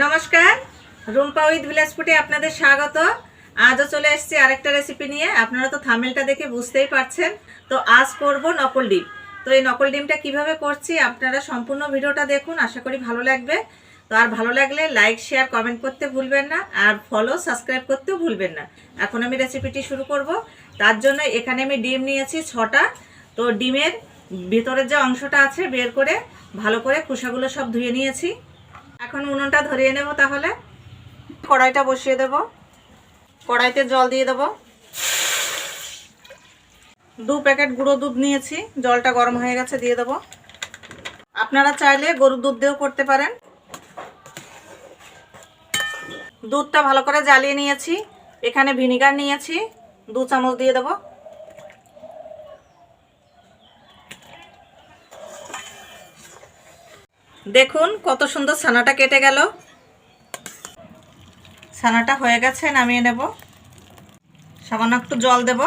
নমস্কার। রুম্পা উইথ ফুটে আপনাদের স্বাগত। আজও চলে এসেছি আরেকটা রেসিপি নিয়ে। আপনারা তো থামেলটা দেখে বুঝতেই পারছেন। তো আজ করব নকল ডিম। তো এই নকল ডিমটা কীভাবে করছি আপনারা সম্পূর্ণ ভিডিওটা দেখুন, আশা করি ভালো লাগবে। তো আর ভালো লাগলে লাইক শেয়ার কমেন্ট করতে ভুলবেন না। আর ফলো সাবস্ক্রাইব করতেও ভুলবেন না। এখন আমি রেসিপিটি শুরু করব। তার জন্য এখানে আমি ডিম নিয়েছি ছটা। তো ডিমের ভিতরের যে অংশটা আছে বের করে ভালো করে খোসাগুলো সব ধুয়ে নিয়েছি। এখন উনুনটা ধরিয়ে নেব তাহলে। কড়াইটা বসিয়ে দেব। কড়াইতে জল দিয়ে দেব। দু প্যাকেট গুঁড়ো দুধ নিয়েছি। জলটা গরম হয়ে গেছে, দিয়ে দেব। আপনারা চাইলে গরুর দুধ দিয়েও করতে পারেন। দুধটা ভালো করে জ্বালিয়ে নিয়েছি। এখানে ভিনিগার নিয়েছি। দু চামচ দিয়ে দেবো। দেখুন কত সুন্দর ছানাটা কেটে গেল। ছানাটা হয়ে গেছে, নামিয়ে নেব। সামান্য একটু জল দেব।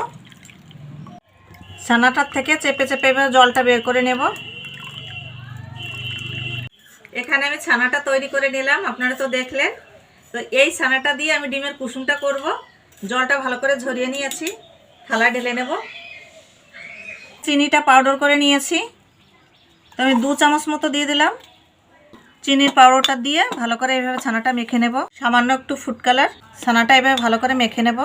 ছানাটার থেকে চেপে চেপে জলটা বের করে নেব। এখানে আমি ছানাটা তৈরি করে নিলাম, আপনারা তো দেখলেন। তো এই ছানাটা দিয়ে আমি ডিমের কুসুমটা করব। জলটা ভালো করে ঝরিয়ে নিয়েছি থালা ঢেলে নেব। চিনিটা পাউডার করে নিয়েছি। তো আমি দু চামচ মতো দিয়ে দিলাম। চিনির পাউডারটা দিয়ে ভালো করে এইভাবে ছানাটা মেখে নেব। সামান্য একটু ফুড কালার ছানাটা এভাবে ভালো করে মেখে নেব।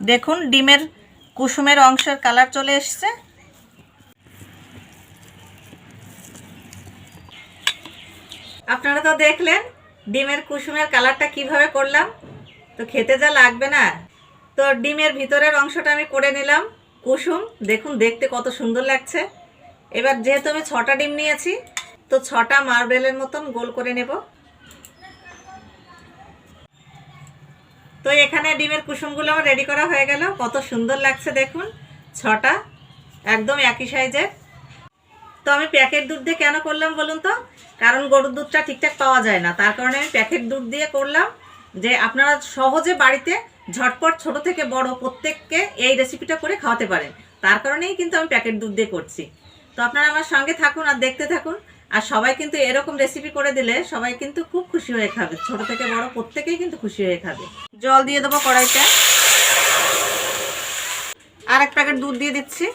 দেখুন, ডিমের কুসুমের অংশের কালার চলে এসছে। আপনারা তো দেখলেন, ডিমের কুসুমের কালারটা কীভাবে করলাম। তো খেতে যা লাগবে না। তো ডিমের ভিতরের অংশটা আমি করে নিলাম। কুসুম, দেখুন, দেখতে কত সুন্দর লাগছে। এবার যেহেতু আমি ছটা ডিম নিয়েছি, তো ছটা মার্বেলের মতন গোল করে নেব। তো এখানে ডিমের কুসুমগুলো আমার রেডি করা হয়ে গেল। কত সুন্দর লাগছে দেখুন, ছটা একদম একই সাইজের। তো আমি প্যাকেট দুধ দিয়ে কেন করলাম বলুন তো? কারণ গরুর দুধটা ঠিকঠাক পাওয়া যায় না। তার কারণে আমি প্যাকেট দুধ দিয়ে করলাম যে আপনারা সহজে বাড়িতে ঝটপট ছোট থেকে বড় প্রত্যেককে এই রেসিপিটা করে খাওয়াতে পারেন। তার কারণেই কিন্তু আমি প্যাকেট দুধ দিয়ে করছি। তো আপনারা আমার সঙ্গে থাকুন আর দেখতে থাকুন। আর সবাই কিন্তু এরকম রেসিপি করে দিলে সবাই কিন্তু খুব খুশি হয়ে খাবে। ছোট থেকে বড় প্রত্যেকেই কিন্তু খুশি হয়ে খাবে। জল দিয়ে দেবো কড়াইতে। আর এক প্যাকেট দুধ দিয়ে দিচ্ছি।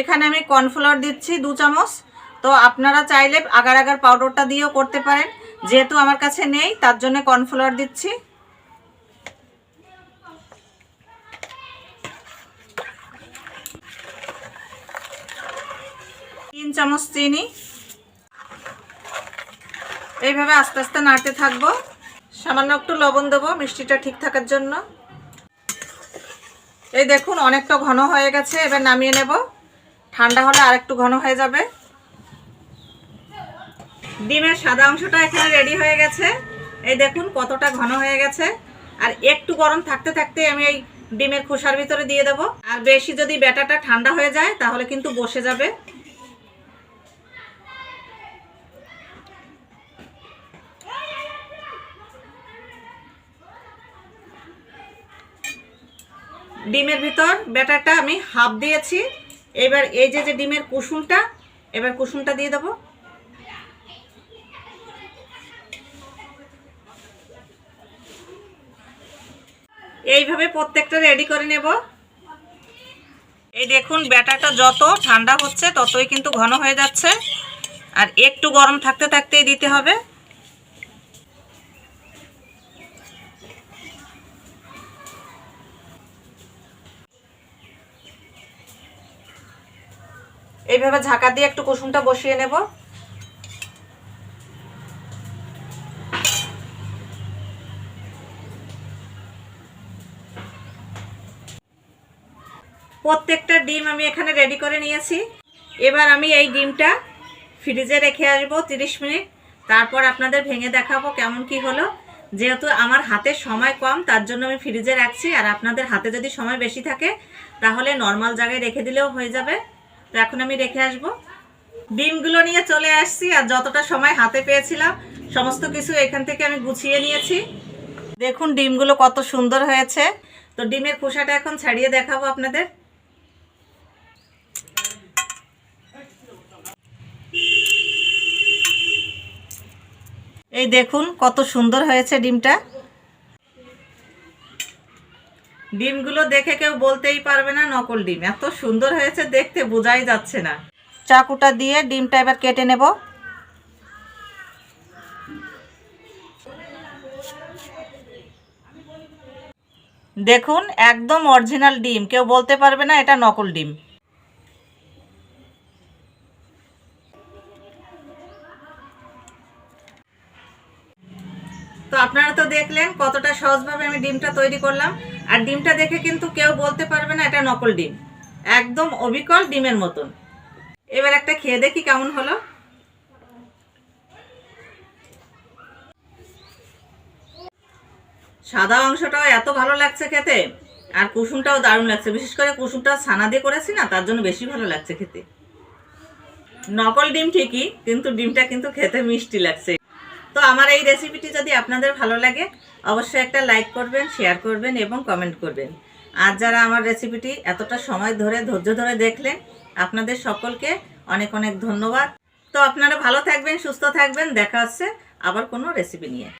এখানে আমি কর্নফ্লাওয়ার দিচ্ছি দু চামচ। তো আপনারা চাইলে আগার আগার পাউডারটা দিয়েও করতে পারেন। যেহেতু আমার কাছে নেই, তার জন্য কর্নফ্লাওয়ার দিচ্ছি। চামচ চিনি। এইভাবে আস্তে আস্তে নাড়তে থাকব। সামান্য একটু লবণ দেবো, মিষ্টিটা ঠিক থাকার জন্য। এই দেখুন, অনেকটা ঘন হয়ে গেছে, এবার নামিয়ে নেব। ঠান্ডা হলে আরেকটু ঘন হয়ে যাবে। ডিমের সাদা অংশটা এখানে রেডি হয়ে গেছে। এই দেখুন, কতটা ঘন হয়ে গেছে। আর একটু গরম থাকতে থাকতে আমি এই ডিমের খোসার ভিতরে দিয়ে দেবো। আর বেশি যদি ব্যাটাটা ঠান্ডা হয়ে যায়, তাহলে কিন্তু বসে যাবে। ডিমের ভিতর ব্যাটারটা আমি হাফ দিয়েছি। এবার এই যে যে ডিমের কুসুমটা, এবার কুসুমটা দিয়ে দেবো। এইভাবে প্রত্যেকটা রেডি করে নেব। এই দেখুন, ব্যাটারটা যত ঠান্ডা হচ্ছে ততই কিন্তু ঘন হয়ে যাচ্ছে। আর একটু গরম থাকতে থাকতেই দিতে হবে। এইভাবে ঝাঁকা দিয়ে একটু কুসুমটা বসিয়ে নেব। প্রত্যেকটা ডিম আমি এখানে রেডি করে নিয়েছি। এবার আমি এই ডিমটা ফ্রিজে রেখে আসব তিরিশ মিনিট। তারপর আপনাদের ভেঙে দেখাবো কেমন কি হলো। যেহেতু আমার হাতে সময় কম, তার জন্য আমি ফ্রিজে রাখছি। আর আপনাদের হাতে যদি সময় বেশি থাকে, তাহলে নর্মাল জায়গায় রেখে দিলেও হয়ে যাবে। তো এখন আমি রেখে আসব। ডিমগুলো নিয়ে চলে আসছি আর যতটা সময় হাতে পেয়েছিলাম, সমস্ত কিছু এখান থেকে আমি গুছিয়ে নিয়েছি। দেখুন ডিমগুলো কত সুন্দর হয়েছে। তো ডিমের খোসাটা এখন ছাড়িয়ে দেখাবো আপনাদের। এই দেখুন কত সুন্দর হয়েছে ডিমটা। ডিমগুলো দেখে কেউ বলতেই পারবে না নকল ডিম। এত সুন্দর হয়েছে দেখতে, বোঝাই যাচ্ছে না। চাকুটা দিয়ে ডিমটা এবার কেটে নেব। দেখুন, একদম অরিজিনাল ডিম। কেউ বলতে পারবে না এটা নকল ডিম। তো আপনারা তো দেখলেন কতটা সহজভাবে আমি ডিমটা তৈরি করলাম। আর ডিমটা দেখে কিন্তু কেউ বলতে পারবে না, এটা নকল ডিম। একদম অবিকল ডিমের মতন। এবার একটা খেয়ে দেখি কেমন হলো। সাদা অংশটাও এত ভালো লাগছে খেতে, আর কুসুমটাও দারুণ লাগছে। বিশেষ করে কুসুমটা ছানা দিয়ে করেছি না, তার জন্য বেশি ভালো লাগছে খেতে। নকল ডিম ঠিকই, কিন্তু ডিমটা কিন্তু খেতে মিষ্টি লাগছে। তো আমার এই রেসিপিটি যদি আপনাদের ভালো লাগে, অবশ্যই একটা লাইক করবেন শেয়ার করবেন এবং কমেন্ট করবেন। আর যারা আমার রেসিপিটি এতটা সময় ধরে, ধৈর্য ধরে দেখলেন, আপনাদের সকলকে অনেক অনেক ধন্যবাদ। তো আপনারা ভালো থাকবেন, সুস্থ থাকবেন, দেখা হচ্ছে আবার কোনো রেসিপি নিয়ে।